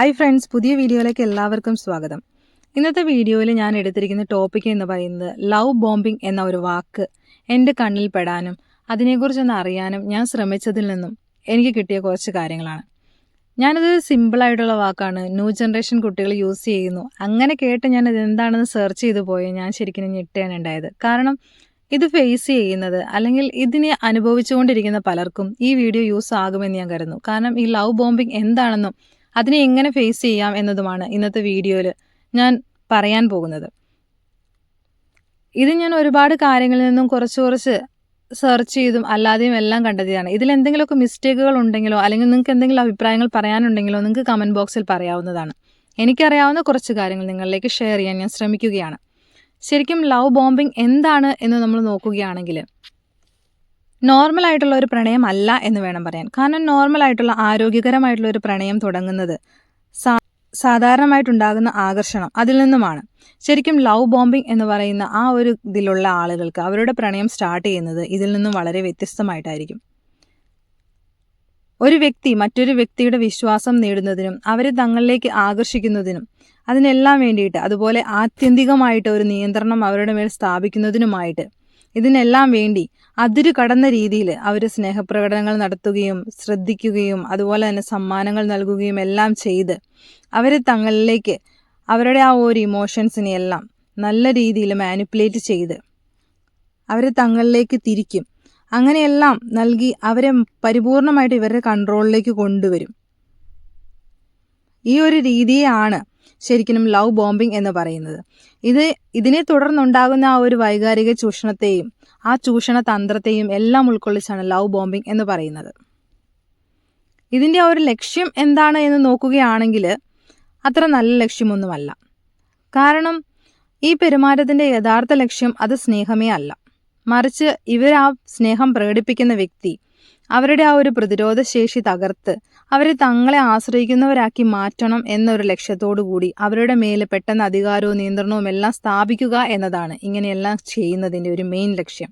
Hi friends പുതിയ വീഡിയോയിലേക്ക് എല്ലാവർക്കും സ്വാഗതം. ഇന്നത്തെ വീഡിയോയിൽ ഞാൻ എടുത്തിരിക്കുന്ന ടോപ്പിക് എന്ന് പറയുന്നത് ലവ് ബോംബിംഗ് എന്ന ഒരു വാക്ക് എന്റെ കണ്ണിൽ പെടാനും അതിനെക്കുറിച്ചൊന്ന് അറിയാനും ഞാൻ ശ്രമിച്ചതിൽ നിന്നും എനിക്ക് കിട്ടിയ കുറച്ച് കാര്യങ്ങളാണ്. ഞാനത് സിമ്പിളായിട്ടുള്ള വാക്കാണ്. ന്യൂ ജനറേഷൻ കുട്ടികൾ യൂസ് ചെയ്യുന്നു. അങ്ങനെ കേട്ട് ഞാൻ ഇത് എന്താണെന്ന് സെർച്ച് ചെയ്ത് പോയി ഞാൻ ശരിക്കും ഞെട്ടുകയാണ് ഉണ്ടായത്. കാരണം ഇത് ഫേസ് ചെയ്യുന്നത് അല്ലെങ്കിൽ ഇതിനെ അനുഭവിച്ചുകൊണ്ടിരിക്കുന്ന പലർക്കും ഈ വീഡിയോ യൂസ് ആകുമെന്ന് ഞാൻ കരുതുന്നു. കാരണം ഈ ലവ് ബോംബിംഗ് എന്താണെന്നും അതിനെ എങ്ങനെ ഫേസ് ചെയ്യാം എന്നതുമാണ് ഇന്നത്തെ വീഡിയോയിൽ ഞാൻ പറയാൻ പോകുന്നത്. ഇത് ഞാൻ ഒരുപാട് കാര്യങ്ങളിൽ നിന്നും കുറച്ച് കുറച്ച് സെർച്ച് ചെയ്തും അല്ലാതെയും എല്ലാം കണ്ടെത്തിയതാണ് ഇതിൽ എന്തെങ്കിലുമൊക്കെ മിസ്റ്റേക്കുകൾ ഉണ്ടെങ്കിലോ അല്ലെങ്കിൽ നിങ്ങൾക്ക് എന്തെങ്കിലും അഭിപ്രായങ്ങൾ പറയാനുണ്ടെങ്കിലോ നിങ്ങൾക്ക് കമന്റ് ബോക്സിൽ പറയാവുന്നതാണ്. എനിക്കറിയാവുന്ന കുറച്ച് കാര്യങ്ങൾ നിങ്ങളിലേക്ക് ഷെയർ ചെയ്യാൻ ഞാൻ ശ്രമിക്കുകയാണ്. ശരിക്കും ലവ് ബോംബിംഗ് എന്താണ് എന്ന് നമ്മൾ നോക്കുകയാണെങ്കിൽ നോർമൽ ആയിട്ടുള്ള ഒരു പ്രണയം അല്ല എന്ന് വേണം പറയാൻ. കാരണം നോർമൽ ആയിട്ടുള്ള ആരോഗ്യകരമായിട്ടുള്ള ഒരു പ്രണയം തുടങ്ങുന്നത് സാധാരണമായിട്ടുണ്ടാകുന്ന ആകർഷണം അതിൽ നിന്നുമാണ്. ശരിക്കും ലവ് ബോംബിംഗ് എന്ന് പറയുന്ന ആ ഒരു ഇതിലുള്ള ആളുകൾക്ക് അവരുടെ പ്രണയം സ്റ്റാർട്ട് ചെയ്യുന്നത് ഇതിൽ നിന്നും വളരെ വ്യത്യസ്തമായിട്ടായിരിക്കും. ഒരു വ്യക്തി മറ്റൊരു വ്യക്തിയുടെ വിശ്വാസം നേടുന്നതിനും അവരെ തങ്ങളിലേക്ക് ആകർഷിക്കുന്നതിനും അതിനെല്ലാം വേണ്ടിയിട്ട് അതുപോലെ ആത്യന്തികമായിട്ട് ഒരു നിയന്ത്രണം അവരുടെ മേൽ സ്ഥാപിക്കുന്നതിനുമായിട്ട് ഇതിനെല്ലാം വേണ്ടി അതിരു കടന്ന രീതിയിൽ അവർ സ്നേഹപ്രകടനങ്ങൾ നടത്തുകയും ശ്രദ്ധിക്കുകയും അതുപോലെ തന്നെ സമ്മാനങ്ങൾ നൽകുകയും എല്ലാം ചെയ്ത് അവരെ തങ്ങളിലേക്ക് അവരുടെ ആ ഒരു ഇമോഷൻസിനെ എല്ലാം നല്ല രീതിയിൽ മാനിപ്പുലേറ്റ് ചെയ്ത് അവരെ തങ്ങളിലേക്ക് തിരിക്കും. അങ്ങനെയെല്ലാം നൽകി അവരെ പരിപൂർണമായിട്ട് ഇവരുടെ കൺട്രോളിലേക്ക് കൊണ്ടുവരും. ഈ ഒരു രീതിയാണ് ശരിക്കും ലവ് ബോംബിംഗ് എന്ന് പറയുന്നത്. ഇത് ഇതിനെ തുടർന്നുണ്ടാകുന്ന ആ ഒരു വൈകാരിക ചൂഷണത്തെയും ആ ചൂഷണ തന്ത്രത്തെയും എല്ലാം ഉൾക്കൊള്ളിച്ചാണ് ലവ് ബോംബിംഗ് എന്ന് പറയുന്നത്. ഇതിന്റെ ആ ഒരു ലക്ഷ്യം എന്താണ് എന്ന് നോക്കുകയാണെങ്കിൽ അത്ര നല്ല ലക്ഷ്യമൊന്നുമല്ല. കാരണം ഈ പെരുമാറ്റത്തിന്റെ യഥാർത്ഥ ലക്ഷ്യം അത് സ്നേഹമേ അല്ല. മറിച്ച് ഇവർ ആ സ്നേഹം പ്രകടിപ്പിക്കുന്ന വ്യക്തി അവരുടെ ആ ഒരു പ്രതിരോധ ശേഷി തകർത്ത് അവരെ തങ്ങളെ ആശ്രയിക്കുന്നവരാക്കി മാറ്റണം എന്നൊരു ലക്ഷ്യത്തോടു കൂടി അവരുടെ മേലെ പെട്ടെന്ന് അധികാരവും നിയന്ത്രണവും എല്ലാം സ്ഥാപിക്കുക എന്നതാണ് ഇങ്ങനെയെല്ലാം ചെയ്യുന്നതിന്റെ ഒരു മെയിൻ ലക്ഷ്യം.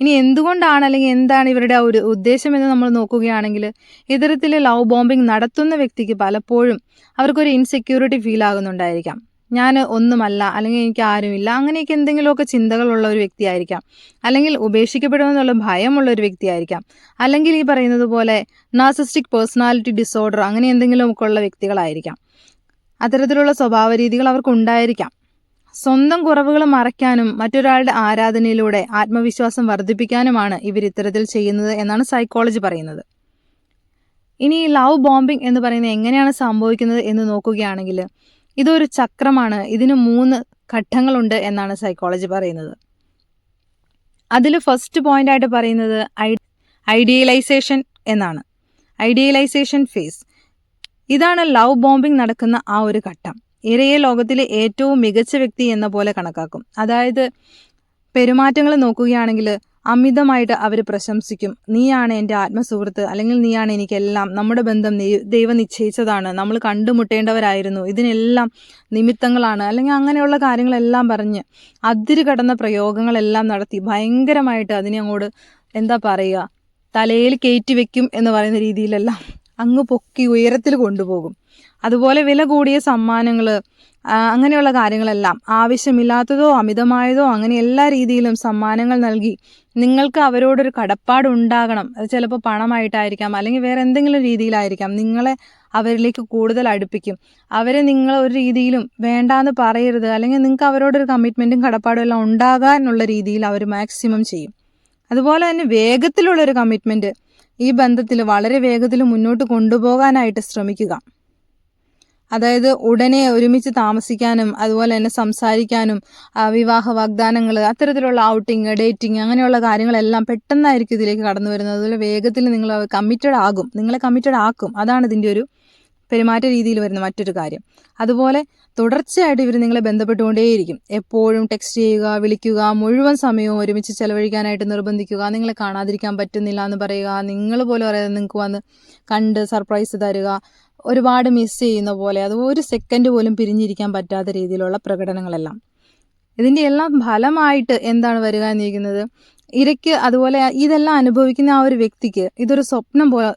ഇനി എന്തുകൊണ്ടാണ് അല്ലെങ്കിൽ എന്താണ് ഇവരുടെ ആ ഒരു ഉദ്ദേശം എന്ന് നമ്മൾ നോക്കുകയാണെങ്കിൽ ഇത്തരത്തിൽ ലവ് ബോംബിംഗ് നടത്തുന്ന വ്യക്തിക്ക് പലപ്പോഴും അവർക്കൊരു ഇൻസെക്യൂരിറ്റി ഫീൽ ആകുന്നുണ്ടായിരിക്കാം. ഞാൻ ഒന്നുമല്ല അല്ലെങ്കിൽ എനിക്ക് ആരുമില്ല അങ്ങനെയൊക്കെ എന്തെങ്കിലുമൊക്കെ ചിന്തകളുള്ള ഒരു വ്യക്തിയായിരിക്കാം. അല്ലെങ്കിൽ ഉപേക്ഷിക്കപ്പെടുമെന്നുള്ള ഭയമുള്ള ഒരു വ്യക്തിയായിരിക്കാം. അല്ലെങ്കിൽ ഈ പറയുന്നത് പോലെ നാർസിസ്റ്റിക് പേഴ്സണാലിറ്റി ഡിസോർഡർ അങ്ങനെ എന്തെങ്കിലുമൊക്കെ ഉള്ള വ്യക്തികളായിരിക്കാം. അത്തരത്തിലുള്ള സ്വഭാവ രീതികൾ അവർക്കുണ്ടായിരിക്കാം. സ്വന്തം കുറവുകൾ മറയ്ക്കാനും മറ്റൊരാളുടെ ആരാധനയിലൂടെ ആത്മവിശ്വാസം വർദ്ധിപ്പിക്കാനുമാണ് ഇവർ ഇത്തരത്തിൽ ചെയ്യുന്നത് എന്നാണ് സൈക്കോളജി പറയുന്നത്. ഇനി ലവ് ബോംബിംഗ് എന്ന് പറയുന്നത് എങ്ങനെയാണ് സംഭവിക്കുന്നത് എന്ന് നോക്കുകയാണെങ്കിൽ ഇതൊരു ചക്രമാണ്. ഇതിന് മൂന്ന് ഘട്ടങ്ങളുണ്ട് എന്നാണ് സൈക്കോളജി പറയുന്നത്. അതിൽ ഫസ്റ്റ് പോയിന്റ് ആയിട്ട് പറയുന്നത് ഐഡിയലൈസേഷൻ എന്നാണ്. ഐഡിയലൈസേഷൻ ഫേസ് ഇതാണ് ലവ് ബോംബിംഗ് നടക്കുന്ന ആ ഒരു ഘട്ടം. ഇരയെ ലോകത്തിലെ ഏറ്റവും മികച്ച വ്യക്തി എന്ന പോലെ കണക്കാക്കും. അതായത് പെരുമാറ്റങ്ങൾ നോക്കുകയാണെങ്കിൽ അമിതമായിട്ട് അവർ പ്രശംസിക്കും. നീയാണ് എന്റെ ആത്മസുഹൃത്ത്. അല്ലെങ്കിൽ നീയാണ് എനിക്കെല്ലാം. നമ്മുടെ ബന്ധം ദൈവം നിശ്ചയിച്ചതാണ്. നമ്മൾ കണ്ടുമുട്ടേണ്ടവരായിരുന്നു. ഇതിനെല്ലാം നിമിത്തങ്ങളാണ്. അല്ലെങ്കിൽ അങ്ങനെയുള്ള കാര്യങ്ങളെല്ലാം പറഞ്ഞ് അതിര് കടന്ന പ്രയോഗങ്ങളെല്ലാം നടത്തി ഭയങ്കരമായിട്ട് അതിനെ അങ്ങോട്ട് എന്താ പറയുക തലയിൽ കയറ്റി വെക്കും എന്ന് പറയുന്ന രീതിയിലെല്ലാം അങ്ങ് പൊക്കി ഉയരത്തിൽ കൊണ്ടുപോകും. അതുപോലെ വില കൂടിയ സമ്മാനങ്ങൾ അങ്ങനെയുള്ള കാര്യങ്ങളെല്ലാം ആവശ്യമില്ലാത്തതോ അമിതമായതോ അങ്ങനെ എല്ലാ രീതിയിലും സമ്മാനങ്ങൾ നൽകി നിങ്ങൾക്ക് അവരോടൊരു കടപ്പാട് ഉണ്ടാകണം. അത് ചിലപ്പോൾ പണമായിട്ടായിരിക്കാം അല്ലെങ്കിൽ വേറെ എന്തെങ്കിലും രീതിയിലായിരിക്കാം നിങ്ങളെ അവരിലേക്ക് കൂടുതൽ അടുപ്പിക്കും. അവരെ നിങ്ങൾ ഒരു രീതിയിലും വേണ്ടാന്ന് പറയരുത് അല്ലെങ്കിൽ നിങ്ങൾക്ക് അവരോടൊരു കമ്മിറ്റ്മെന്റും കടപ്പാടും എല്ലാം ഉണ്ടാകാനുള്ള രീതിയിൽ അവർ മാക്സിമം ചെയ്യും. അതുപോലെ തന്നെ വേഗത്തിലുള്ളൊരു കമ്മിറ്റ്മെന്റ് ഈ ബന്ധത്തിൽ വളരെ വേഗത്തിൽ മുന്നോട്ട് കൊണ്ടുപോകാനായിട്ട് ശ്രമിക്കുക. അതായത് ഉടനെ ഒരുമിച്ച് താമസിക്കാനും അതുപോലെ തന്നെ സംസാരിക്കാനും വിവാഹ വാഗ്ദാനങ്ങൾ അത്തരത്തിലുള്ള ഔട്ടിങ് ഡേറ്റിംഗ് അങ്ങനെയുള്ള കാര്യങ്ങളെല്ലാം പെട്ടെന്നായിരിക്കും ഇതിലേക്ക് കടന്നു വരുന്നത്. അതുപോലെ വേഗത്തിൽ നിങ്ങൾ കമ്മിറ്റഡ് ആകും. നിങ്ങളെ കമ്മിറ്റഡ് ആക്കും. അതാണ് ഇതിന്റെ ഒരു പെരുമാറ്റ രീതിയിൽ വരുന്ന മറ്റൊരു കാര്യം. അതുപോലെ തുടർച്ചയായിട്ട് ഇവർ നിങ്ങളെ ബന്ധപ്പെട്ടുകൊണ്ടേയിരിക്കും. എപ്പോഴും ടെക്സ്റ്റ് ചെയ്യുക വിളിക്കുക മുഴുവൻ സമയവും ഒരുമിച്ച് ചെലവഴിക്കാനായിട്ട് നിർബന്ധിക്കുക നിങ്ങളെ കാണാതിരിക്കാൻ പറ്റുന്നില്ല എന്ന് പറയുക നിങ്ങൾ പോലും അറിയാതെ നിങ്ങൾക്ക് വന്ന് കണ്ട് സർപ്രൈസ് തരുക ഒരുപാട് മിസ് ചെയ്യുന്ന പോലെ അത് ഒരു സെക്കൻഡ് പോലും പിരിഞ്ഞിരിക്കാൻ പറ്റാത്ത രീതിയിലുള്ള പ്രകടനങ്ങളെല്ലാം. ഇതിന്റെ എല്ലാം ഫലമായിട്ട് എന്താണ് വരിക എന്നിരിക്കുന്നത്? ഇരയ്ക്ക് അതുപോലെ ഇതെല്ലാം അനുഭവിക്കുന്ന ആ ഒരു വ്യക്തിക്ക് ഇതൊരു സ്വപ്നം പോലെ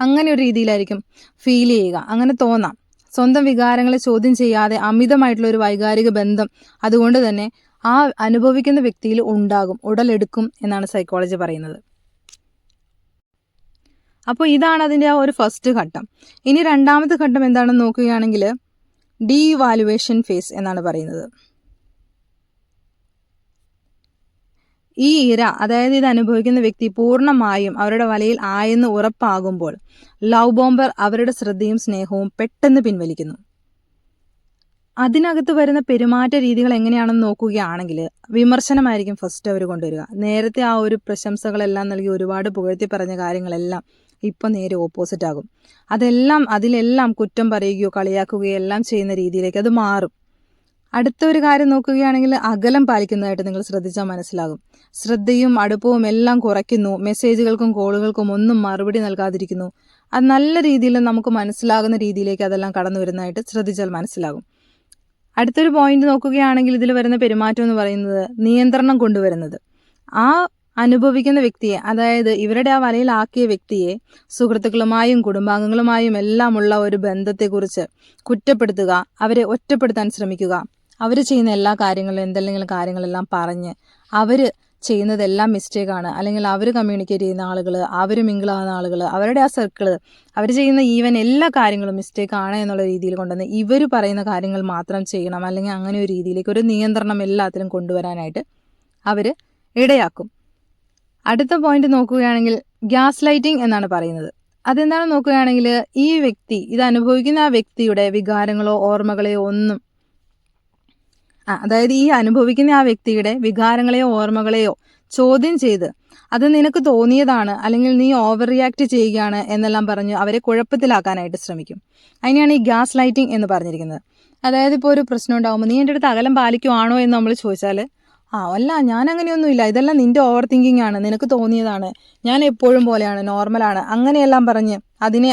അങ്ങനെ ഒരു രീതിയിലായിരിക്കും ഫീൽ ചെയ്യുക. അങ്ങനെ തോന്നാം. സ്വന്തം വികാരങ്ങളെ ചോദ്യം ചെയ്യാതെ അമിതമായിട്ടുള്ള ഒരു വൈകാരിക ബന്ധം അതുകൊണ്ട് തന്നെ ആ അനുഭവിക്കുന്ന വ്യക്തിയിൽ ഉണ്ടാകും ഉടലെടുക്കും എന്നാണ് സൈക്കോളജി പറയുന്നത്. അപ്പോൾ ഇതാണ് അതിന്റെ ആ ഒരു ഫസ്റ്റ് ഘട്ടം. ഇനി രണ്ടാമത്തെ ഘട്ടം എന്താണെന്ന് നോക്കുകയാണെങ്കിൽ ഡീവാലുവേഷൻ ഫേസ് എന്നാണ് പറയുന്നത്. ഈ ഇര അതായത് ഇത് അനുഭവിക്കുന്ന വ്യക്തി പൂർണമായും അവരുടെ വലയിൽ ആയെന്ന് ഉറപ്പാകുമ്പോൾ ലവ് ബോംബർ അവരുടെ ശ്രദ്ധയും സ്നേഹവും പെട്ടെന്ന് പിൻവലിക്കുന്നു. അതിനകത്ത് വരുന്ന പെരുമാറ്റ രീതികൾ എങ്ങനെയാണെന്ന് നോക്കുകയാണെങ്കിൽ വിമർശനമായിരിക്കും ഫസ്റ്റ് അവർ കൊണ്ടുവരിക. നേരത്തെ ആ ഒരു പ്രശംസകളെല്ലാം നൽകി ഒരുപാട് പുകഴ്ത്തി പറഞ്ഞ കാര്യങ്ങളെല്ലാം ഇപ്പം നേരെ ഓപ്പോസിറ്റ് ആകും. അതെല്ലാം അതിലെല്ലാം കുറ്റം പറയുകയോ കളിയാക്കുകയോ എല്ലാം ചെയ്യുന്ന രീതിയിലേക്ക് അത് മാറും. അടുത്ത ഒരു കാര്യം നോക്കുകയാണെങ്കിൽ അകലം പാലിക്കുന്നതായിട്ട് നിങ്ങൾ ശ്രദ്ധിച്ചാൽ മനസ്സിലാകും. ശ്രദ്ധയും അടുപ്പവും എല്ലാം കുറയ്ക്കുന്നു. മെസ്സേജുകൾക്കും കോളുകൾക്കും ഒന്നും മറുപടി നൽകാതിരിക്കുന്നു. അത് നല്ല രീതിയിൽ നമുക്ക് മനസ്സിലാകുന്ന രീതിയിലേക്ക് അതെല്ലാം കടന്നു വരുന്നതായിട്ട് ശ്രദ്ധിച്ചാൽ മനസ്സിലാകും. അടുത്തൊരു പോയിന്റ് നോക്കുകയാണെങ്കിൽ ഇതിൽ വരുന്ന പെരുമാറ്റം എന്ന് പറയുന്നത് നിയന്ത്രണം കൊണ്ടുവരുന്നത്. ആ അനുഭവിക്കുന്ന വ്യക്തിയെ അതായത് ഇവരുടെ ആ വലയിലാക്കിയ വ്യക്തിയെ സുഹൃത്തുക്കളുമായും കുടുംബാംഗങ്ങളുമായും എല്ലാമുള്ള ഒരു ബന്ധത്തെക്കുറിച്ച് കുറ്റപ്പെടുത്തുക അവരെ ഒറ്റപ്പെടുത്താൻ ശ്രമിക്കുക അവർ ചെയ്യുന്ന എല്ലാ കാര്യങ്ങളും എന്തെങ്കിലും കാര്യങ്ങളെല്ലാം പറഞ്ഞ് അവർ ചെയ്യുന്നതെല്ലാം മിസ്റ്റേക്കാണ്. അല്ലെങ്കിൽ അവർ കമ്മ്യൂണിക്കേറ്റ് ചെയ്യുന്ന ആളുകൾ അവർ മിങ്കിളാകുന്ന ആളുകൾ അവരുടെ ആ സർക്കിൾ അവർ ചെയ്യുന്ന ഈവൻ എല്ലാ കാര്യങ്ങളും മിസ്റ്റേക്ക് ആണ് എന്നുള്ള രീതിയിൽ കൊണ്ടുവന്ന് ഇവർ പറയുന്ന കാര്യങ്ങൾ മാത്രം ചെയ്യണം. അല്ലെങ്കിൽ അങ്ങനെ ഒരു രീതിയിലേക്ക് ഒരു നിയന്ത്രണം എല്ലാത്തിലും കൊണ്ടുവരാനായിട്ട് അവർ ഇടയാക്കും. അടുത്ത പോയിന്റ് നോക്കുകയാണെങ്കിൽ ഗ്യാസ് ലൈറ്റിംഗ് എന്നാണ് പറയുന്നത്. അതെന്താണെന്ന് നോക്കുകയാണെങ്കിൽ ഈ വ്യക്തി ഇത് അനുഭവിക്കുന്ന ആ വ്യക്തിയുടെ വികാരങ്ങളോ ഓർമ്മകളെയോ ഒന്നും അതായത് ഈ അനുഭവിക്കുന്ന ആ വ്യക്തിയുടെ വികാരങ്ങളെയോ ഓർമ്മകളെയോ ചോദ്യം ചെയ്ത് അത് നിനക്ക് തോന്നിയതാണ് അല്ലെങ്കിൽ നീ ഓവർ റിയാക്ട് ചെയ്യുകയാണ് എന്നെല്ലാം പറഞ്ഞ് അവരെ കുഴപ്പത്തിലാക്കാനായിട്ട് ശ്രമിക്കും. അതിനെയാണ് ഈ ഗ്യാസ് ലൈറ്റിംഗ് എന്ന് പറഞ്ഞിരിക്കുന്നത്. അതായത് ഇപ്പോൾ ഒരു പ്രശ്നം ഉണ്ടാകുമ്പോൾ നീ എന്റെ അടുത്ത് അകലം പാലിക്കുവാണോ എന്ന് നമ്മൾ ചോദിച്ചാൽ ആ അല്ല ഞാൻ അങ്ങനെയൊന്നുമില്ല ഇതെല്ലാം നിന്റെ ഓവർ തിങ്കിങ് ആണ്. നിനക്ക് തോന്നിയതാണ്. ഞാൻ എപ്പോഴും പോലെയാണ് നോർമലാണ് അങ്ങനെയെല്ലാം പറഞ്ഞ് അതിനെ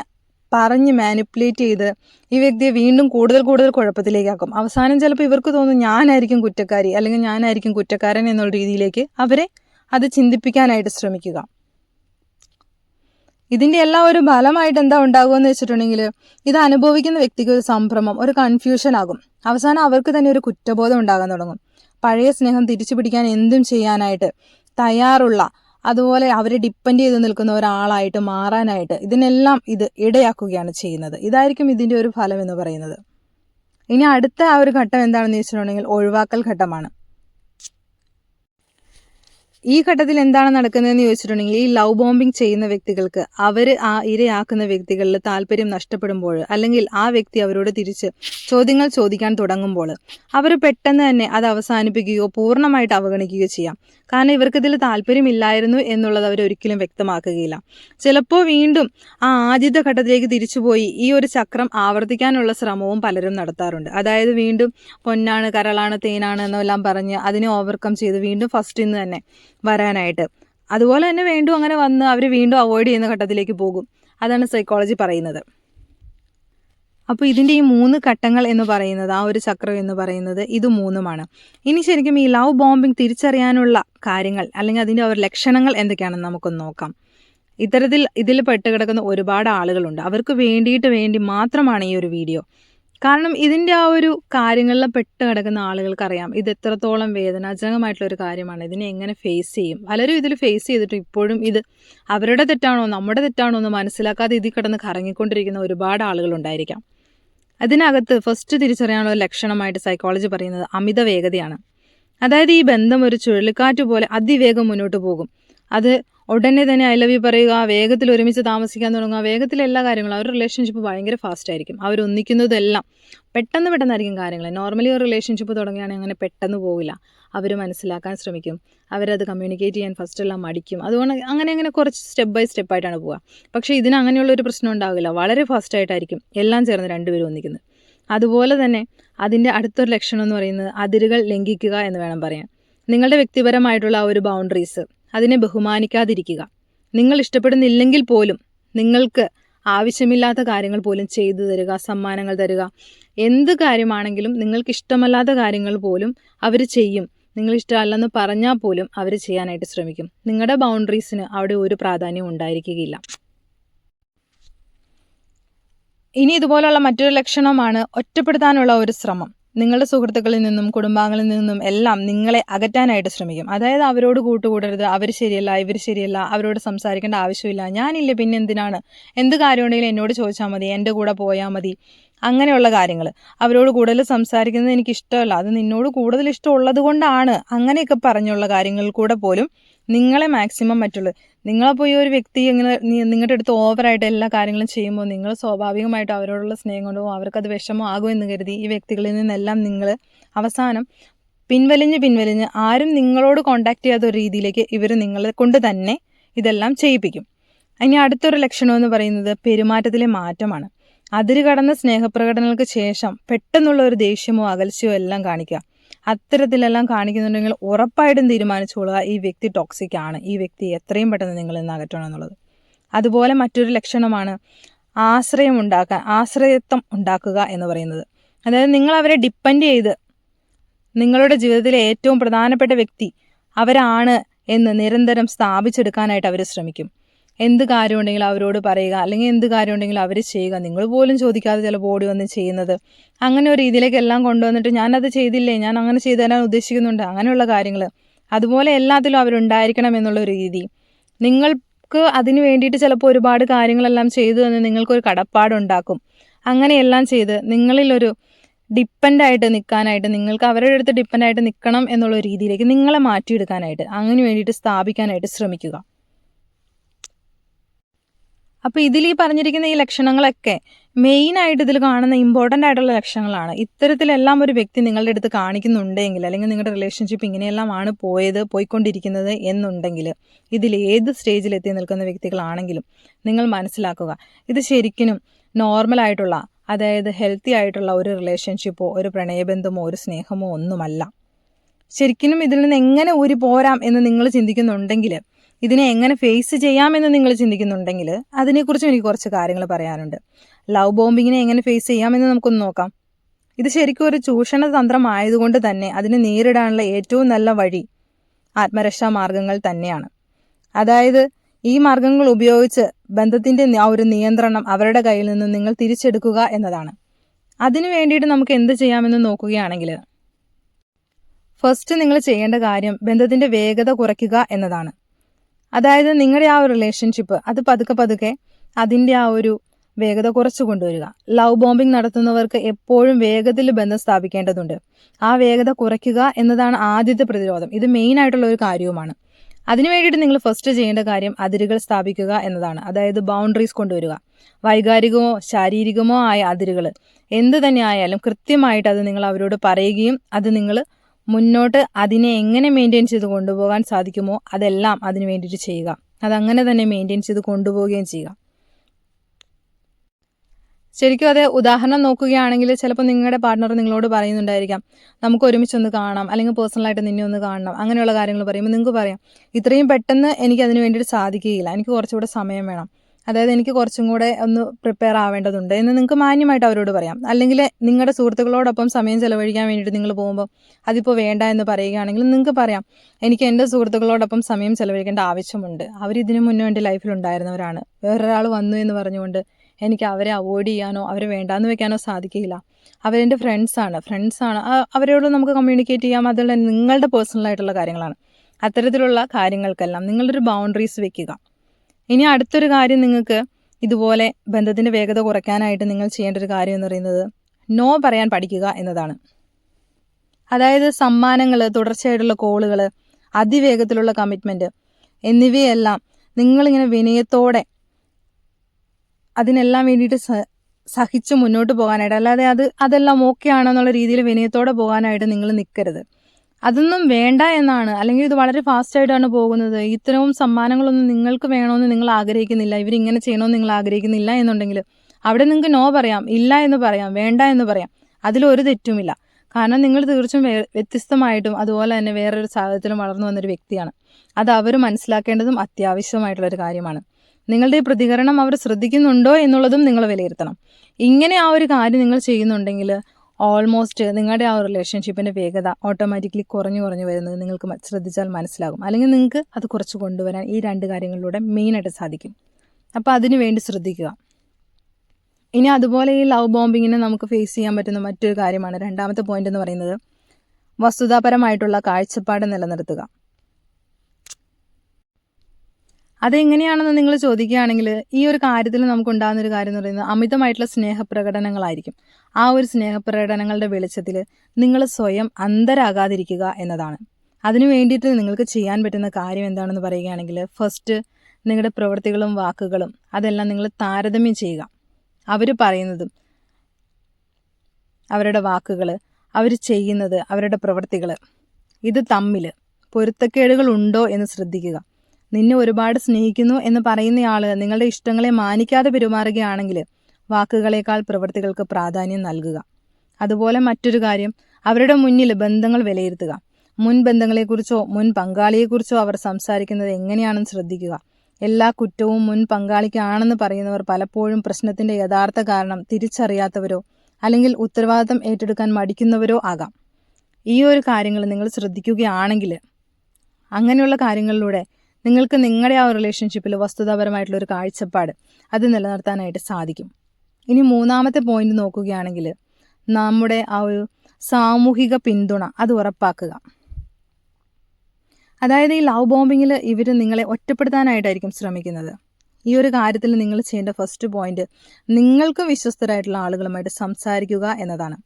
പറഞ്ഞ് മാനിപ്പുലേറ്റ് ചെയ്ത് ഈ വ്യക്തിയെ വീണ്ടും കൂടുതൽ കൂടുതൽ കുഴപ്പത്തിലേക്കാക്കും. അവസാനം ചിലപ്പോൾ ഇവർക്ക് തോന്നും ഞാനായിരിക്കും കുറ്റക്കാരി അല്ലെങ്കിൽ ഞാനായിരിക്കും കുറ്റക്കാരൻ എന്നുള്ള രീതിയിലേക്ക് അവരെ അത് ചിന്തിപ്പിക്കാനായിട്ട് ശ്രമിക്കുക. ഇതിന്റെ എല്ലാം ഒരു ഫലമായിട്ട് എന്താ ഉണ്ടാകുമെന്ന് വെച്ചിട്ടുണ്ടെങ്കിൽ ഇത് അനുഭവിക്കുന്ന വ്യക്തിക്ക് ഒരു സംഭ്രമം ഒരു കൺഫ്യൂഷൻ ആകും. അവസാനം അവർക്ക് തന്നെ ഒരു കുറ്റബോധം ഉണ്ടാകാൻ തുടങ്ങും. പഴയ സ്നേഹം തിരിച്ചു പിടിക്കാൻ എന്തും ചെയ്യാനായിട്ട് തയ്യാറുള്ള അതുപോലെ അവരെ ഡിപ്പെൻഡ് ചെയ്ത് നിൽക്കുന്ന ഒരാളായിട്ട് മാറാനായിട്ട് ഇതിനെല്ലാം ഇത് ഇടയാക്കുകയാണ് ചെയ്യുന്നത്. ഇതായിരിക്കും ഇതിന്റെ ഒരു ഫലം എന്ന് പറയുന്നത്. ഇനി അടുത്ത ആ ഒരു ഘട്ടം എന്താണെന്ന് വെച്ചിട്ടുണ്ടെങ്കിൽ ഒഴിവാക്കൽ ഘട്ടമാണ്. ഈ ഘട്ടത്തിൽ എന്താണ് നടക്കുന്നതെന്ന് ചോദിച്ചിട്ടുണ്ടെങ്കിൽ ഈ ലവ് ബോംബിംഗ് ചെയ്യുന്ന വ്യക്തികൾക്ക് അവർ ആ ഇരയാക്കുന്ന വ്യക്തികളിൽ താല്പര്യം നഷ്ടപ്പെടുമ്പോൾ അല്ലെങ്കിൽ ആ വ്യക്തി അവരോട് തിരിച്ച് ചോദ്യങ്ങൾ ചോദിക്കാൻ തുടങ്ങുമ്പോൾ അവർ പെട്ടെന്ന് തന്നെ അത് അവസാനിപ്പിക്കുകയോ പൂർണമായിട്ട് അവഗണിക്കുകയോ ചെയ്യാം. കാരണം ഇവർക്കിതിൽ താല്പര്യമില്ലായിരുന്നു എന്നുള്ളത് അവർ ഒരിക്കലും വ്യക്തമാക്കുകയില്ല. ചിലപ്പോൾ വീണ്ടും ആ ആദ്യത്തെ ഘട്ടത്തിലേക്ക് തിരിച്ചുപോയി ഈ ഒരു ചക്രം ആവർത്തിക്കാനുള്ള ശ്രമവും പലരും നടത്താറുണ്ട്. അതായത് വീണ്ടും പൊന്നാണ് കരളാണ് തേനാണ് എന്നെല്ലാം പറഞ്ഞ് അതിനെ ഓവർകം ചെയ്ത് വീണ്ടും ഫസ്റ്റിൽ നിന്ന് തന്നെ വരാനായിട്ട്. അതുപോലെ തന്നെ വീണ്ടും അങ്ങനെ വന്ന് അവർ വീണ്ടും അവോയ്ഡ് ചെയ്യുന്ന ഘട്ടത്തിലേക്ക് പോകും. അതാണ് സൈക്കോളജി പറയുന്നത്. അപ്പോൾ ഇതിന്റെ ഈ മൂന്ന് ഘട്ടങ്ങൾ എന്ന് പറയുന്നത് ആ ഒരു ചക്രം എന്ന് പറയുന്നത് ഇത് മൂന്നുമാണ്. ഇനി ശരിക്കും ഈ ലവ് ബോംബിംഗ് തിരിച്ചറിയാനുള്ള കാര്യങ്ങൾ അല്ലെങ്കിൽ അതിന്റെ ഒരു ലക്ഷണങ്ങൾ എന്തൊക്കെയാണെന്ന് നമുക്കൊന്ന് നോക്കാം. ഇത്തരത്തിൽ ഇതിൽ പെട്ടുകിടക്കുന്ന ഒരുപാട് ആളുകളുണ്ട്. അവർക്ക് വേണ്ടിയിട്ട് വേണ്ടി മാത്രമാണ് ഈ ഒരു വീഡിയോ കാരണം ഇതിന്റെ ആ ഒരു കാര്യങ്ങളിൽ പെട്ട് കിടക്കുന്ന ആളുകൾക്കറിയാം. ഇത് എത്രത്തോളം വേദനാജനകമായിട്ടുള്ള ഒരു കാര്യമാണ്. ഇതിനെ എങ്ങനെ ഫേസ് ചെയ്യും? പലരും ഇതിൽ ഫേസ് ചെയ്തിട്ട് ഇപ്പോഴും ഇത് അവരുടെ തെറ്റാണോ നമ്മുടെ തെറ്റാണോ എന്ന് മനസ്സിലാക്കാതെ ഇതിൽ കിടന്ന് കറങ്ങിക്കൊണ്ടിരിക്കുന്ന ഒരുപാട് ആളുകളുണ്ടായിരിക്കാം അതിനകത്ത് ഫസ്റ്റ് തിരിച്ചറിയാനുള്ള ലക്ഷണമായിട്ട് സൈക്കോളജി പറയുന്നത് അമിത വേഗതയാണ്. അതായത് ഈ ബന്ധം ഒരു ചുഴലിക്കാറ്റ് പോലെ അതിവേഗം മുന്നോട്ട് പോകും. അത് ഉടനെ തന്നെ ഐ ലവ് യു പറയുക വേഗത്തിൽ ഒരുമിച്ച് താമസിക്കാൻ തുടങ്ങുക വേഗത്തിൽ എല്ലാ കാര്യങ്ങളും അവരുടെ റിലേഷൻഷിപ്പ് ഭയങ്കര ഫാസ്റ്റ് ആയിരിക്കും. അവർ ഒന്നിക്കുന്നതെല്ലാം പെട്ടെന്ന് പെട്ടെന്നായിരിക്കും കാര്യങ്ങൾ നോർമലി ഒരു റിലേഷൻഷിപ്പ് തുടങ്ങുകയാണെങ്കിൽ അങ്ങനെ പെട്ടെന്ന് പോകില്ല. അവർ മനസ്സിലാക്കാൻ ശ്രമിക്കും. അവരത് കമ്മ്യൂണിക്കേറ്റ് ചെയ്യാൻ ഫസ്റ്റ് എല്ലാം മടിക്കും. അതുകൊണ്ട് അങ്ങനെ അങ്ങനെ കുറച്ച് സ്റ്റെപ്പ് ബൈ സ്റ്റെപ്പ് ആയിട്ടാണ് പോവുക. പക്ഷേ ഇതിന് അങ്ങനെയുള്ള ഒരു പ്രശ്നം ഉണ്ടാവില്ല വളരെ ഫാസ്റ്റ് ആയിട്ടായിരിക്കും എല്ലാം ചേർന്ന് രണ്ടുപേരും ഒന്നിക്കുന്നത്. അതുപോലെ തന്നെ അതിന്റെ അടുത്തൊരു ലക്ഷണം എന്ന് പറയുന്നത് അതിരുകൾ ലംഘിക്കുക എന്ന് വേണം പറയാൻ. നിങ്ങളുടെ വ്യക്തിപരമായിട്ടുള്ള ആ ഒരു ബൗണ്ടറീസ് അതിനെ ബഹുമാനിക്കാതിരിക്കുക. നിങ്ങൾ ഇഷ്ടപ്പെടുന്നില്ലെങ്കിൽ പോലും നിങ്ങൾക്ക് ആവശ്യമില്ലാത്ത കാര്യങ്ങൾ പോലും ചെയ്തു തരിക സമ്മാനങ്ങൾ തരിക. എന്ത് കാര്യമാണെങ്കിലും നിങ്ങൾക്ക് ഇഷ്ടമല്ലാത്ത കാര്യങ്ങൾ പോലും അവർ ചെയ്യും. നിങ്ങൾ ഇഷ്ടമല്ലെന്ന് പറഞ്ഞാൽ പോലും അവർ ചെയ്യാനായിട്ട് ശ്രമിക്കും. നിങ്ങളുടെ ബൗണ്ടറീസിന് അവിടെ ഒരു പ്രാധാന്യം ഉണ്ടായിരിക്കുകയില്ല. ഇനി ഇതുപോലുള്ള മറ്റൊരു ലക്ഷണമാണ് ഒറ്റപ്പെടുത്താനുള്ള ഒരു ശ്രമം. നിങ്ങളുടെ സുഹൃത്തുക്കളിൽ നിന്നും കുടുംബാംഗങ്ങളിൽ നിന്നും എല്ലാം നിങ്ങളെ അകറ്റാനായിട്ട് ശ്രമിക്കും. അതായത് അവരോട് കൂട്ടുകൂടരുത് അവർ ശരിയല്ല ഇവർ ശരിയല്ല അവരോട് സംസാരിക്കേണ്ട ആവശ്യമില്ല ഞാനില്ല പിന്നെ എന്തിനാണ്? എന്ത് കാര്യമുണ്ടെങ്കിലും എന്നോട് ചോദിച്ചാൽ മതി എന്റെ കൂടെ പോയാൽ മതി. അങ്ങനെയുള്ള കാര്യങ്ങൾ അവരോട് കൂടുതൽ സംസാരിക്കുന്നത് എനിക്ക് ഇഷ്ടമല്ല അത് നിന്നോട് കൂടുതൽ ഇഷ്ടമുള്ളത് കൊണ്ടാണ് അങ്ങനെയൊക്കെ പറഞ്ഞുള്ള കാര്യങ്ങളിൽ കൂടെ പോലും നിങ്ങളെ മാക്സിമം പറ്റുള്ളൂ. നിങ്ങളെ പോയി ഒരു വ്യക്തി ഇങ്ങനെ നിങ്ങളുടെ അടുത്ത് ഓവറായിട്ട് എല്ലാ കാര്യങ്ങളും ചെയ്യുമ്പോൾ നിങ്ങൾ സ്വാഭാവികമായിട്ട് അവരോടുള്ള സ്നേഹം കൊണ്ടോ അവർക്കത് വിഷമമാകുമെന്ന് കരുതി ഈ വ്യക്തികളിൽ നിന്നെല്ലാം നിങ്ങൾ അവസാനം പിൻവലിഞ്ഞ് പിൻവലിഞ്ഞ് ആരും നിങ്ങളോട് കോണ്ടാക്ട് ചെയ്യാത്ത ഒരു രീതിയിലേക്ക് ഇവർ നിങ്ങളെ കൊണ്ട് തന്നെ ഇതെല്ലാം ചെയ്യിപ്പിക്കും. ഇനി അടുത്തൊരു ലക്ഷണം എന്ന് പറയുന്നത് പെരുമാറ്റത്തിലെ മാറ്റമാണ്. അതിര് കടന്ന സ്നേഹപ്രകടനങ്ങൾക്ക് ശേഷം പെട്ടെന്നുള്ള ഒരു ദേഷ്യമോ അകൽച്ചയോ എല്ലാം കാണിക്കുക. അത്തരത്തിലെല്ലാം കാണിക്കുന്നുണ്ടെങ്കിൽ ഉറപ്പായിട്ടും തീരുമാനിച്ചുകൊള്ളുക ഈ വ്യക്തി ടോക്സിക് ആണ്. ഈ വ്യക്തി എത്രയും പെട്ടെന്ന് നിങ്ങളിൽ നിന്ന് അകറ്റണം എന്നുള്ളത്. അതുപോലെ മറ്റൊരു ലക്ഷണമാണ് ആശ്രയം ഉണ്ടാക്കാൻ ആശ്രയത്വം ഉണ്ടാക്കുക എന്ന് പറയുന്നത്. അതായത് നിങ്ങൾ അവരെ ഡിപ്പെൻഡ് ചെയ്ത് നിങ്ങളുടെ ജീവിതത്തിലെ ഏറ്റവും പ്രധാനപ്പെട്ട വ്യക്തി അവരാണ് എന്ന് നിരന്തരം സ്ഥാപിച്ചെടുക്കാനായിട്ട് അവർ ശ്രമിക്കും. എന്ത് കാര്യം ഉണ്ടെങ്കിലും അവരോട് പറയുക അല്ലെങ്കിൽ എന്ത് കാര്യം ഉണ്ടെങ്കിലും അവർ ചെയ്യുക. നിങ്ങൾ പോലും ചോദിക്കാതെ ചിലപ്പോൾ ഓടി വന്ന് ചെയ്യുന്നത്. അങ്ങനെ ഒരു രീതിയിലേക്ക് എല്ലാം കൊണ്ടുവന്നിട്ട് ഞാനത് ചെയ്തില്ലേ? ഞാൻ അങ്ങനെ ചെയ്തു തരാൻ ഉദ്ദേശിക്കുന്നുണ്ട്. അങ്ങനെയുള്ള കാര്യങ്ങൾ അതുപോലെ എല്ലാത്തിലും അവരുണ്ടായിരിക്കണം എന്നുള്ള രീതി. നിങ്ങൾക്ക് അതിന് വേണ്ടിയിട്ട് ചിലപ്പോൾ ഒരുപാട് കാര്യങ്ങളെല്ലാം ചെയ്തു തന്നെ നിങ്ങൾക്കൊരു കടപ്പാടുണ്ടാക്കും. അങ്ങനെയെല്ലാം ചെയ്ത് നിങ്ങളിലൊരു ഡിപ്പെൻഡായിട്ട് നിൽക്കാനായിട്ട് നിങ്ങൾക്ക് അവരുടെ അടുത്ത് ഡിപ്പെൻഡായിട്ട് നിൽക്കണം എന്നുള്ള രീതിയിലേക്ക് നിങ്ങളെ മാറ്റിയെടുക്കാനായിട്ട് അങ്ങനെ വേണ്ടിയിട്ട് സ്ഥാപിക്കാനായിട്ട് ശ്രമിക്കുക. അപ്പോൾ ഇതിൽ ഈ പറഞ്ഞിരിക്കുന്ന ഈ ലക്ഷണങ്ങളൊക്കെ മെയിൻ ആയിട്ട് ഇതിൽ കാണുന്ന ഇമ്പോർട്ടന്റ് ആയിട്ടുള്ള ലക്ഷണങ്ങളാണ്. ഇത്തരത്തിലെല്ലാം ഒരു വ്യക്തി നിങ്ങളുടെ അടുത്ത് കാണിക്കുന്നുണ്ടെങ്കിൽ അല്ലെങ്കിൽ നിങ്ങളുടെ റിലേഷൻഷിപ്പ് ഇങ്ങനെയെല്ലാമാണ് പോയത് പോയിക്കൊണ്ടിരിക്കുന്നത് എന്നുണ്ടെങ്കിൽ ഇതിൽ ഏത് സ്റ്റേജിലെത്തി നിൽക്കുന്ന വ്യക്തികളാണെങ്കിലും നിങ്ങൾ മനസ്സിലാക്കുക. ഇത് ശരിക്കും നോർമലായിട്ടുള്ള അതായത് ഹെൽത്തി ആയിട്ടുള്ള ഒരു റിലേഷൻഷിപ്പോ ഒരു പ്രണയബന്ധമോ ഒരു സ്നേഹമോ ഒന്നുമല്ല. ശരിക്കും ഇതിൽ നിന്ന് എങ്ങനെ ഊരി പോരാം എന്ന് നിങ്ങൾ ചിന്തിക്കുന്നുണ്ടെങ്കിൽ ഇതിനെ എങ്ങനെ ഫേസ് ചെയ്യാമെന്ന് നിങ്ങൾ ചിന്തിക്കുന്നുണ്ടെങ്കിൽ അതിനെക്കുറിച്ചും എനിക്ക് കുറച്ച് കാര്യങ്ങൾ പറയാനുണ്ട്. ലവ് ബോംബിങ്ങിനെ എങ്ങനെ ഫേസ് ചെയ്യാമെന്ന് നമുക്കൊന്ന് നോക്കാം. ഇത് ശരിക്കും ഒരു ചൂഷണ തന്ത്രമായതുകൊണ്ട് തന്നെ അതിനെ നേരിടാനുള്ള ഏറ്റവും നല്ല വഴി ആത്മരക്ഷാ മാർഗങ്ങൾ തന്നെയാണ്. അതായത് ഈ മാർഗങ്ങൾ ഉപയോഗിച്ച് ബന്ധത്തിന്റെ ആ ഒരു നിയന്ത്രണം അവരുടെ കയ്യിൽ നിന്ന് നിങ്ങൾ തിരിച്ചെടുക്കുക എന്നതാണ്. അതിനു വേണ്ടിയിട്ട് നമുക്ക് എന്ത് ചെയ്യാമെന്ന് നോക്കുകയാണെങ്കിൽ ഫസ്റ്റ് നിങ്ങൾ ചെയ്യേണ്ട കാര്യം ബന്ധത്തിന്റെ വേഗത കുറയ്ക്കുക എന്നതാണ്. അതായത് നിങ്ങളുടെ ആ ഒരു റിലേഷൻഷിപ്പ് അത് പതുക്കെ പതുക്കെ അതിന്റെ ആ ഒരു വേഗത കുറച്ച് കൊണ്ടുവരിക. ലവ് ബോംബിംഗ് നടത്തുന്നവർക്ക് എപ്പോഴും വേഗത്തിൽ ബന്ധം സ്ഥാപിക്കേണ്ടതുണ്ട്. ആ വേഗത കുറയ്ക്കുക എന്നതാണ് ആദ്യത്തെ പ്രതിരോധം. ഇത് മെയിൻ ആയിട്ടുള്ള ഒരു കാര്യവുമാണ്. അതിനു വേണ്ടിയിട്ട് നിങ്ങൾ ഫസ്റ്റ് ചെയ്യേണ്ട കാര്യം അതിരുകൾ സ്ഥാപിക്കുക എന്നതാണ്. അതായത് ബൗണ്ടറീസ് കൊണ്ടുവരിക. വൈകാരികമോ ശാരീരികമോ ആയ അതിരുകൾ എന്ത് തന്നെ ആയാലും കൃത്യമായിട്ട് അത് നിങ്ങൾ അവരോട് പറയുകയും അത് നിങ്ങൾ മുന്നോട്ട് അതിനെ എങ്ങനെ മെയിന്റെയിൻ ചെയ്ത് കൊണ്ടുപോകാൻ സാധിക്കുമോ അതെല്ലാം അതിന് വേണ്ടിയിട്ട് ചെയ്യുക. അതങ്ങനെ തന്നെ മെയിന്റെയിൻ ചെയ്ത് കൊണ്ടുപോവുകയും ചെയ്യുക. ശരിക്കും അതെ ഉദാഹരണം നോക്കുകയാണെങ്കിൽ ചിലപ്പോൾ നിങ്ങളുടെ പാർട്ട്ണർ നിങ്ങളോട് പറയുന്നുണ്ടായിരിക്കാം നമുക്ക് ഒരുമിച്ചൊന്ന് കാണാം അല്ലെങ്കിൽ പേഴ്സണലായിട്ട് നിന്നെ ഒന്ന് കാണണം അങ്ങനെയുള്ള കാര്യങ്ങൾ പറയുമ്പോൾ നിങ്ങൾക്ക് പറയാം ഇത്രയും പെട്ടെന്ന് എനിക്ക് അതിന് വേണ്ടിയിട്ട് സാധിക്കുകയില്ല എനിക്ക് കുറച്ചുകൂടെ സമയം വേണം. അതായത് എനിക്ക് കുറച്ചും കൂടെ ഒന്ന് പ്രിപ്പയർ ആവേണ്ടതുണ്ട് എന്ന് നിങ്ങൾക്ക് മാന്യമായിട്ട് അവരോട് പറയാം. അല്ലെങ്കിൽ നിങ്ങളുടെ സുഹൃത്തുക്കളോടൊപ്പം സമയം ചെലവഴിക്കാൻ വേണ്ടിയിട്ട് നിങ്ങൾ പോകുമ്പോൾ അതിപ്പോൾ വേണ്ട എന്ന് പറയുകയാണെങ്കിൽ നിങ്ങൾക്ക് പറയാം. എനിക്ക് എന്റെ സുഹൃത്തുക്കളോടൊപ്പം സമയം ചെലവഴിക്കേണ്ട ആവശ്യമുണ്ട്. അവരിതിനു മുന്നേ എന്റെ ലൈഫിൽ ഉണ്ടായിരുന്നവരാണ്. വേറൊരാൾ വന്നു എന്ന് പറഞ്ഞുകൊണ്ട് എനിക്ക് അവരെ അവോയ്ഡ് ചെയ്യാനോ അവരെ വേണ്ടാന്ന് വെക്കാനോ സാധിക്കില്ല അവരെന്റെ ഫ്രണ്ട്സാണ് ഫ്രണ്ട്സാണ് അവരോട് നമുക്ക് കമ്മ്യൂണിക്കേറ്റ് ചെയ്യാം. അതുള്ള നിങ്ങളുടെ പേഴ്സണലായിട്ടുള്ള കാര്യങ്ങളാണ്. അത്തരത്തിലുള്ള കാര്യങ്ങൾക്കെല്ലാം നിങ്ങളൊരു ബൗണ്ടറീസ് വെക്കുക. ഇനി അടുത്തൊരു കാര്യം നിങ്ങൾക്ക് ഇതുപോലെ ബന്ധത്തിന്റെ വേഗത കുറയ്ക്കാനായിട്ട് നിങ്ങൾ ചെയ്യേണ്ട ഒരു കാര്യം എന്ന് പറയുന്നത് നോ പറയാൻ പഠിക്കുക എന്നതാണ്. അതായത് സമ്മാനങ്ങൾ തുടർച്ചയായിട്ടുള്ള കോളുകൾ അതിവേഗത്തിലുള്ള കമ്മിറ്റ്മെന്റ് എന്നിവയെല്ലാം നിങ്ങളിങ്ങനെ വിനയത്തോടെ അതിനെല്ലാം വേണ്ടിയിട്ട് സഹിച്ച് മുന്നോട്ട് പോകാനായിട്ട് അല്ലാതെ അത് അതെല്ലാം ഓക്കെ ആണെന്നുള്ള രീതിയിൽ വിനയത്തോടെ പോകാനായിട്ട് നിങ്ങൾ നിൽക്കരുത് അതൊന്നും വേണ്ട എന്നാണ്. അല്ലെങ്കിൽ ഇത് വളരെ ഫാസ്റ്റ് ആയിട്ടാണ് പോകുന്നത്. ഇത്തരവും സമ്മാനങ്ങളൊന്നും നിങ്ങൾക്ക് വേണമെന്ന് നിങ്ങൾ ആഗ്രഹിക്കുന്നില്ല. ഇവരിങ്ങനെ ചെയ്യണമെന്ന് നിങ്ങൾ ആഗ്രഹിക്കുന്നില്ല എന്നുണ്ടെങ്കിൽ അവിടെ നിങ്ങൾക്ക് നോ പറയാം. ഇല്ല എന്ന് പറയാം. വേണ്ട എന്ന് പറയാം. അതിലൊരു തെറ്റുമില്ല. കാരണം നിങ്ങൾ തീർച്ചയായും വ്യത്യസ്തമായിട്ടും അതുപോലെ തന്നെ വേറൊരു സാഹചര്യത്തിലും വളർന്നു വന്നൊരു വ്യക്തിയാണ്. അത് അവർ മനസ്സിലാക്കേണ്ടതും അത്യാവശ്യമായിട്ടുള്ളൊരു കാര്യമാണ്. നിങ്ങളുടെ ഈ പ്രതികരണം അവർ ശ്രദ്ധിക്കുന്നുണ്ടോ എന്നുള്ളതും നിങ്ങൾ വിലയിരുത്തണം. ഇങ്ങനെ ആ ഒരു കാര്യം നിങ്ങൾ ചെയ്യുന്നുണ്ടെങ്കിൽ ഓൾമോസ്റ്റ് നിങ്ങളുടെ ആ റിലേഷൻഷിപ്പിന്റെ വേഗത ഓട്ടോമാറ്റിക്കലി കുറഞ്ഞു കുറഞ്ഞു വരുന്നത് നിങ്ങൾക്ക് ശ്രദ്ധിച്ചാൽ മനസ്സിലാകും. അല്ലെങ്കിൽ നിങ്ങൾക്ക് അത് കുറച്ച് കൊണ്ടുവരാൻ ഈ രണ്ട് കാര്യങ്ങളിലൂടെ മെയിനായിട്ട് സാധിക്കും. അപ്പോൾ അതിനു വേണ്ടി ശ്രദ്ധിക്കുക. ഇനി അതുപോലെ ഈ ലവ് ബോംബിങ്ങിനെ നമുക്ക് ഫേസ് ചെയ്യാൻ പറ്റുന്ന മറ്റൊരു കാര്യമാണ് രണ്ടാമത്തെ പോയിന്റ് എന്ന് പറയുന്നത് വസ്തുതാപരമായിട്ടുള്ള കാഴ്ചപ്പാട് നിലനിർത്തുക. അതെങ്ങനെയാണെന്ന് നിങ്ങൾ ചോദിക്കുകയാണെങ്കിൽ ഈ ഒരു കാര്യത്തിൽ നമുക്ക് ഉണ്ടാകുന്ന ഒരു കാര്യം എന്ന് പറയുന്നത് അമിതമായിട്ടുള്ള സ്നേഹപ്രകടനങ്ങളായിരിക്കും. ആ ഒരു സ്നേഹപ്രകടനങ്ങളുടെ വെളിച്ചത്തിൽ നിങ്ങൾ സ്വയം അന്തരാകാതിരിക്കുക എന്നതാണ്. അതിനു വേണ്ടിയിട്ട് നിങ്ങൾക്ക് ചെയ്യാൻ പറ്റുന്ന കാര്യം എന്താണെന്ന് പറയുകയാണെങ്കിൽ ഫസ്റ്റ് നിങ്ങളുടെ പ്രവൃത്തികളും വാക്കുകളും അതെല്ലാം നിങ്ങൾ താരതമ്യം ചെയ്യുക. അവർ പറയുന്നതും അവരുടെ വാക്കുകൾ അവർ ചെയ്യുന്നത് അവരുടെ പ്രവൃത്തികൾ ഇത് തമ്മിൽ പൊരുത്തക്കേടുകൾ ഉണ്ടോ എന്ന് ശ്രദ്ധിക്കുക. നിന്നെ ഒരുപാട് സ്നേഹിക്കുന്നു എന്ന് പറയുന്നയാൾ നിങ്ങളുടെ ഇഷ്ടങ്ങളെ മാനിക്കാതെ പെരുമാറുകയാണെങ്കിൽ വാക്കുകളേക്കാൾ പ്രവൃത്തികൾക്ക് പ്രാധാന്യം നൽകുക. അതുപോലെ മറ്റൊരു കാര്യം അവരുടെ മുന്നിൽ ബന്ധങ്ങൾ വിലയിരുത്തുക. മുൻ ബന്ധങ്ങളെക്കുറിച്ചോ മുൻ പങ്കാളിയെക്കുറിച്ചോ അവർ സംസാരിക്കുന്നത് എങ്ങനെയാണെന്ന് ശ്രദ്ധിക്കുക. എല്ലാ കുറ്റവും മുൻ പങ്കാളിക്കാണെന്ന് പറയുന്നവർ പലപ്പോഴും പ്രശ്നത്തിന്റെ യഥാർത്ഥ കാരണം തിരിച്ചറിയാത്തവരോ അല്ലെങ്കിൽ ഉത്തരവാദിത്തം ഏറ്റെടുക്കാൻ മടിക്കുന്നവരോ ആകാം. ഈ ഒരു കാര്യങ്ങൾ നിങ്ങൾ ശ്രദ്ധിക്കുകയാണെങ്കിൽ അങ്ങനെയുള്ള കാര്യങ്ങളിലൂടെ നിങ്ങൾക്ക് നിങ്ങളുടെ ആ റിലേഷൻഷിപ്പിൽ വസ്തുതാപരമായിട്ടുള്ള ഒരു കാഴ്ചപ്പാട് അത് നിലനിർത്താനായിട്ട് സാധിക്കും. ഇനി മൂന്നാമത്തെ പോയിന്റ് നോക്കുകയാണെങ്കിൽ നമ്മുടെ ആ ഒരു സാമൂഹിക പിന്തുണ അത് ഉറപ്പാക്കുക. അതായത് ഈ ലവ് ബോംബിങ്ങിൽ ഇവർ നിങ്ങളെ ഒറ്റപ്പെടുത്താനായിട്ടായിരിക്കും ശ്രമിക്കുന്നത്. ഈ ഒരു കാര്യത്തിൽ നിങ്ങൾ ചെയ്യേണ്ട ഫസ്റ്റ് പോയിന്റ് നിങ്ങൾക്ക് വിശ്വസ്തരായിട്ടുള്ള ആളുകളുമായിട്ട് സംസാരിക്കുക എന്നതാണ്.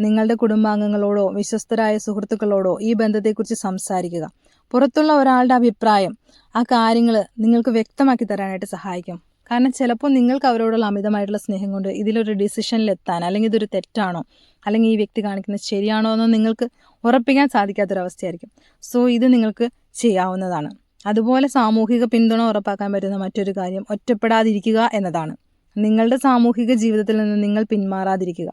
നിങ്ങളുടെ കുടുംബാംഗങ്ങളോടോ വിശ്വസ്തരായ സുഹൃത്തുക്കളോടോ ഈ ബന്ധത്തെക്കുറിച്ച് സംസാരിക്കുക. പുറത്തുള്ള ഒരാളുടെ അഭിപ്രായം ആ കാര്യങ്ങൾ നിങ്ങൾക്ക് വ്യക്തമാക്കി തരാനായിട്ട് സഹായിക്കും. കാരണം ചിലപ്പോൾ നിങ്ങൾക്ക് അവരോടുള്ള അമിതമായിട്ടുള്ള സ്നേഹം കൊണ്ട് ഇതിലൊരു ഡിസിഷനിലെത്താൻ അല്ലെങ്കിൽ ഇതൊരു തെറ്റാണോ അല്ലെങ്കിൽ ഈ വ്യക്തി കാണിക്കുന്നത് ശരിയാണോ എന്നോ നിങ്ങൾക്ക് ഉറപ്പിക്കാൻ സാധിക്കാത്തൊരവസ്ഥയായിരിക്കും. സോ ഇത് നിങ്ങൾക്ക് ചെയ്യാവുന്നതാണ്. അതുപോലെ സാമൂഹിക പിന്തുണ ഉറപ്പാക്കാൻ പറ്റുന്ന മറ്റൊരു കാര്യം ഒറ്റപ്പെടാതിരിക്കുക എന്നതാണ്. നിങ്ങളുടെ സാമൂഹിക ജീവിതത്തിൽ നിന്ന് നിങ്ങൾ പിന്മാറാതിരിക്കുക.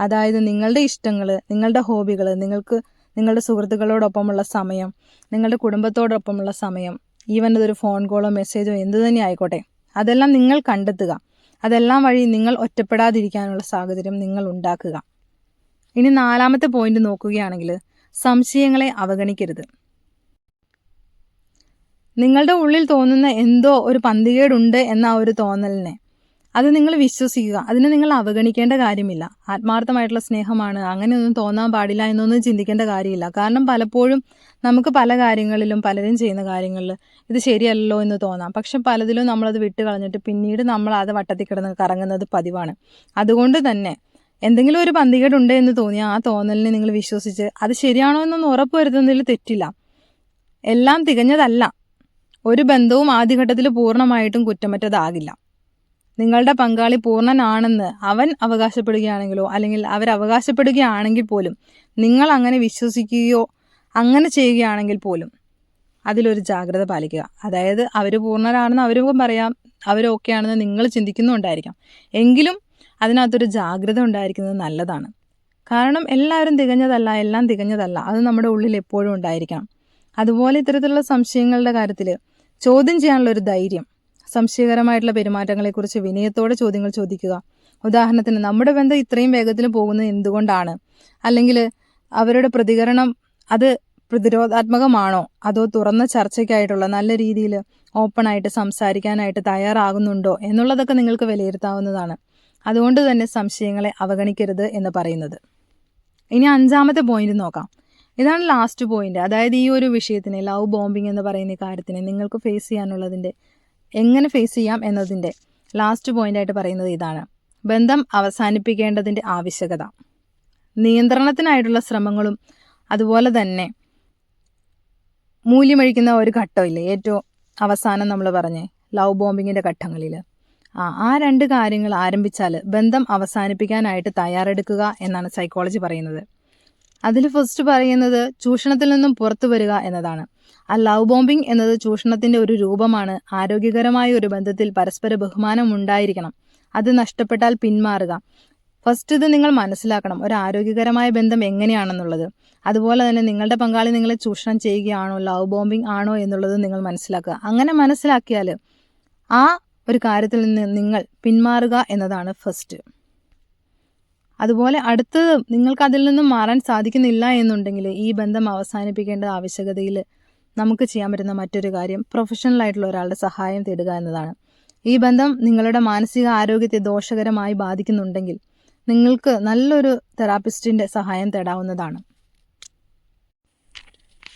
അതായത് നിങ്ങളുടെ ഇഷ്ടങ്ങൾ നിങ്ങളുടെ ഹോബികൾ നിങ്ങൾക്ക് നിങ്ങളുടെ സുഹൃത്തുക്കളോടൊപ്പമുള്ള സമയം നിങ്ങളുടെ കുടുംബത്തോടൊപ്പമുള്ള സമയം ഈവൻ അതൊരു ഫോൺ കോളോ മെസ്സേജോ എന്തു തന്നെ ആയിക്കോട്ടെ അതെല്ലാം നിങ്ങൾ കണ്ടെത്തുക. അതെല്ലാം വഴി നിങ്ങൾ ഒറ്റപ്പെടാതിരിക്കാനുള്ള സാഹചര്യം നിങ്ങൾ ഉണ്ടാക്കുക. ഇനി നാലാമത്തെ പോയിന്റ് നോക്കുകയാണെങ്കിൽ സംശയങ്ങളെ അവഗണിക്കരുത്. നിങ്ങളുടെ ഉള്ളിൽ തോന്നുന്ന എന്തോ ഒരു പന്തികേടുണ്ട് എന്ന ഒരു തോന്നലിനെ അത് നിങ്ങൾ വിശ്വസിക്കുക. അതിനെ നിങ്ങൾ അവഗണിക്കേണ്ട കാര്യമില്ല. ആത്മാർത്ഥമായിട്ടുള്ള സ്നേഹമാണ്. അങ്ങനെയൊന്നും തോന്നാൻ പാടില്ല എന്നൊന്നും ചിന്തിക്കേണ്ട കാര്യമില്ല. കാരണം പലപ്പോഴും നമുക്ക് പല കാര്യങ്ങളിലും പലരും ചെയ്യുന്ന കാര്യങ്ങളിൽ ഇത് ശരിയല്ലോ എന്ന് തോന്നാം. പക്ഷെ പലതിലും നമ്മളത് വിട്ട് കളഞ്ഞിട്ട് പിന്നീട് നമ്മൾ അത് വട്ടത്തിൽ കിടന്ന് കറങ്ങുന്നത് പതിവാണ്. അതുകൊണ്ട് തന്നെ എന്തെങ്കിലും ഒരു പന്തികേടുണ്ട് എന്ന് തോന്നിയാൽ ആ തോന്നലിനെ നിങ്ങൾ വിശ്വസിച്ച് അത് ശരിയാണോ എന്നൊന്നും ഉറപ്പ് വരുത്തുന്നതിൽ തെറ്റില്ല. എല്ലാം തികഞ്ഞതല്ല. ഒരു ബന്ധവും ആദ്യഘട്ടത്തിൽ പൂർണമായിട്ടും കുറ്റമറ്റതാകില്ല. നിങ്ങളുടെ പങ്കാളി പൂർണനാണെന്ന് അവൻ അവകാശപ്പെടുകയാണെങ്കിലോ അല്ലെങ്കിൽ അവർ അവകാശപ്പെടുകയാണെങ്കിൽ പോലും നിങ്ങൾ അങ്ങനെ വിശ്വസിക്കുകയോ അങ്ങനെ ചെയ്യുകയാണെങ്കിൽ പോലും അതിലൊരു ജാഗ്രത പാലിക്കുക. അതായത് അവർ പൂർണരാണെന്ന് അവരും പറയാം അവരൊക്കെയാണെന്ന് നിങ്ങൾ ചിന്തിക്കുന്നുണ്ടായിരിക്കാം. എങ്കിലും അതിനകത്തൊരു ജാഗ്രത ഉണ്ടായിരിക്കുന്നത് നല്ലതാണ്. കാരണം എല്ലാവരും തികഞ്ഞതല്ല എല്ലാം തികഞ്ഞതല്ല. അത് നമ്മുടെ ഉള്ളിൽ എപ്പോഴും ഉണ്ടായിരിക്കണം. അതുപോലെ ഇത്തരത്തിലുള്ള സംശയങ്ങളുടെ കാര്യത്തിൽ ചോദ്യം ചെയ്യാനുള്ള ഒരു ധൈര്യം സംശയകരമായിട്ടുള്ള പെരുമാറ്റങ്ങളെക്കുറിച്ച് വിനയത്തോടെ ചോദ്യങ്ങൾ ചോദിക്കുക. ഉദാഹരണത്തിന് നമ്മുടെ ബന്ധം ഇത്രയും വേഗത്തിൽ പോകുന്നത് എന്തുകൊണ്ടാണ്? അല്ലെങ്കിൽ അവരുടെ പ്രതികരണം അത് പ്രതിരോധാത്മകമാണോ? അതോ തുറന്ന ചർച്ചയ്ക്കായിട്ടുള്ള നല്ല രീതിയിൽ ഓപ്പണായിട്ട് സംസാരിക്കാനായിട്ട് തയ്യാറാകുന്നുണ്ടോ? എന്നുള്ളതൊക്കെ നിങ്ങൾക്ക് വിലയിരുത്താവുന്നതാണ്. അതുകൊണ്ട് തന്നെ സംശയങ്ങളെ അവഗണിക്കരുത് എന്ന് പറയുന്നത്. ഇനി അഞ്ചാമത്തെ പോയിന്റ് നോക്കാം. ഇതാണ് ലാസ്റ്റ് പോയിന്റ്. അതായത് ഈ ഒരു വിഷയത്തിന് ലവ് ബോംബിംഗ് എന്ന് പറയുന്ന കാര്യത്തിന് നിങ്ങൾക്ക് ഫേസ് ചെയ്യാനുള്ളതിന്റെ എങ്ങനെ ഫേസ് ചെയ്യാം എന്നതിന്റെ ലാസ്റ്റ് പോയിന്റായിട്ട് പറയുന്നത് ഇതാണ്. ബന്ധം അവസാനിപ്പിക്കേണ്ടതിന്റെ ആവശ്യകത. നിയന്ത്രണത്തിനായിട്ടുള്ള ശ്രമങ്ങളും അതുപോലെ തന്നെ മൂല്യമഴിക്കുന്ന ഒരു ഘട്ടമില്ലേ ഏറ്റവും അവസാനം നമ്മൾ പറഞ്ഞേ ലവ് ബോംബിങ്ങിന്റെ ഘട്ടങ്ങളിൽ ആ ആ രണ്ട് കാര്യങ്ങൾ ആരംഭിച്ചാൽ ബന്ധം അവസാനിപ്പിക്കാനായിട്ട് തയ്യാറെടുക്കുക എന്നാണ് സൈക്കോളജി പറയുന്നത്. അതിൽ ഫസ്റ്റ് പറയുന്നത് ചൂഷണത്തിൽ നിന്നും പുറത്തു വരിക എന്നതാണ്. ആ ലവ് ബോംബിംഗ് എന്നത് ചൂഷണത്തിന്റെ ഒരു രൂപമാണ്. ആരോഗ്യകരമായ ഒരു ബന്ധത്തിൽ പരസ്പര ബഹുമാനം ഉണ്ടായിരിക്കണം. അത് നഷ്ടപ്പെട്ടാൽ പിന്മാറുക. ഫസ്റ്റ് ഇത് നിങ്ങൾ മനസ്സിലാക്കണം. ഒരു ആരോഗ്യകരമായ ബന്ധം എങ്ങനെയാണെന്നുള്ളത്. അതുപോലെ തന്നെ നിങ്ങളുടെ പങ്കാളി നിങ്ങളെ ചൂഷണം ചെയ്യുകയാണോ ലവ് ബോംബിംഗ് ആണോ എന്നുള്ളത് നിങ്ങൾ മനസ്സിലാക്കുക. അങ്ങനെ മനസ്സിലാക്കിയാൽ ആ ഒരു കാര്യത്തിൽ നിന്ന് നിങ്ങൾ പിന്മാറുക എന്നതാണ് ഫസ്റ്റ് അതുപോലെ അടുത്തത് നിങ്ങൾക്ക് അതിൽ നിന്നും മാറാൻ സാധിക്കുന്നില്ല എന്നുണ്ടെങ്കിൽ ഈ ബന്ധം അവസാനിപ്പിക്കേണ്ട ആവശ്യകതയിൽ നമുക്ക് ചെയ്യാൻ പറ്റുന്ന മറ്റൊരു കാര്യം പ്രൊഫഷണൽ ആയിട്ടുള്ള ഒരാളുടെ സഹായം തേടുക എന്നതാണ്. ഈ ബന്ധം നിങ്ങളുടെ മാനസിക ആരോഗ്യത്തെ ദോഷകരമായി ബാധിക്കുന്നുണ്ടെങ്കിൽ നിങ്ങൾക്ക് നല്ലൊരു തെറാപ്പിസ്റ്റിന്റെ സഹായം തേടാവുന്നതാണ്.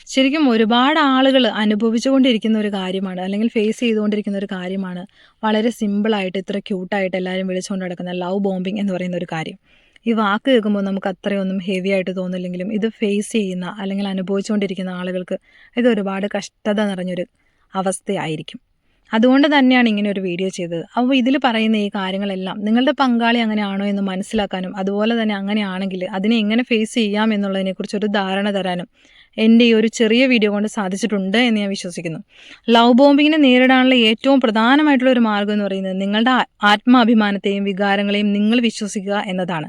ശരിക്കും ഒരുപാട് ആളുകൾ അനുഭവിച്ചുകൊണ്ടിരിക്കുന്ന ഒരു കാര്യമാണ് അല്ലെങ്കിൽ ഫേസ് ചെയ്തുകൊണ്ടിരിക്കുന്ന ഒരു കാര്യമാണ് വളരെ സിമ്പിളായിട്ട് ഇത്ര ക്യൂട്ടായിട്ട് എല്ലാവരും വിളിച്ചുകൊണ്ട് നടക്കുന്ന ലവ് ബോംബിംഗ് എന്ന് പറയുന്ന ഒരു കാര്യം. ഈ വാക്ക് കേൾക്കുമ്പോൾ നമുക്ക് അത്രയൊന്നും ഹെവി ആയിട്ട് തോന്നില്ലെങ്കിലും ഇത് ഫേസ് ചെയ്യുന്ന അല്ലെങ്കിൽ അനുഭവിച്ചുകൊണ്ടിരിക്കുന്ന ആളുകൾക്ക് ഇത് ഒരുപാട് കഷ്ടത നിറഞ്ഞൊരു അവസ്ഥയായിരിക്കും. അതുകൊണ്ട് തന്നെയാണ് ഇങ്ങനെ ഒരു വീഡിയോ ചെയ്തത്. അപ്പോൾ ഇതിൽ പറയുന്ന ഈ കാര്യങ്ങളെല്ലാം നിങ്ങളുടെ പങ്കാളി അങ്ങനെയാണോ എന്ന് മനസ്സിലാക്കാനും അതുപോലെ തന്നെ അങ്ങനെയാണെങ്കിൽ അതിനെ എങ്ങനെ ഫേസ് ചെയ്യാം എന്നുള്ളതിനെക്കുറിച്ച് ഒരു ധാരണ തരാനും എന്റെ ഈ ഒരു ചെറിയ വീഡിയോ കൊണ്ട് സാധിച്ചിട്ടുണ്ട് എന്ന് ഞാൻ വിശ്വസിക്കുന്നു. ലവ് ബോംബിങ്ങിനെ നേരിടാനുള്ള ഏറ്റവും പ്രധാനമായിട്ടുള്ള ഒരു മാർഗം എന്ന് പറയുന്നത് നിങ്ങളുടെ ആത്മാഭിമാനത്തെയും വികാരങ്ങളെയും നിങ്ങൾ വിശ്വസിക്കുക എന്നതാണ്.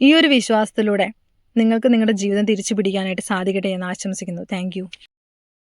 ഈ ഒരു വിശ്വാസത്തിലൂടെ നിങ്ങൾക്ക് നിങ്ങളുടെ ജീവിതം തിരിച്ചു പിടിക്കാനായിട്ട് സാധിക്കട്ടെ എന്ന് ആശംസിക്കുന്നു. താങ്ക്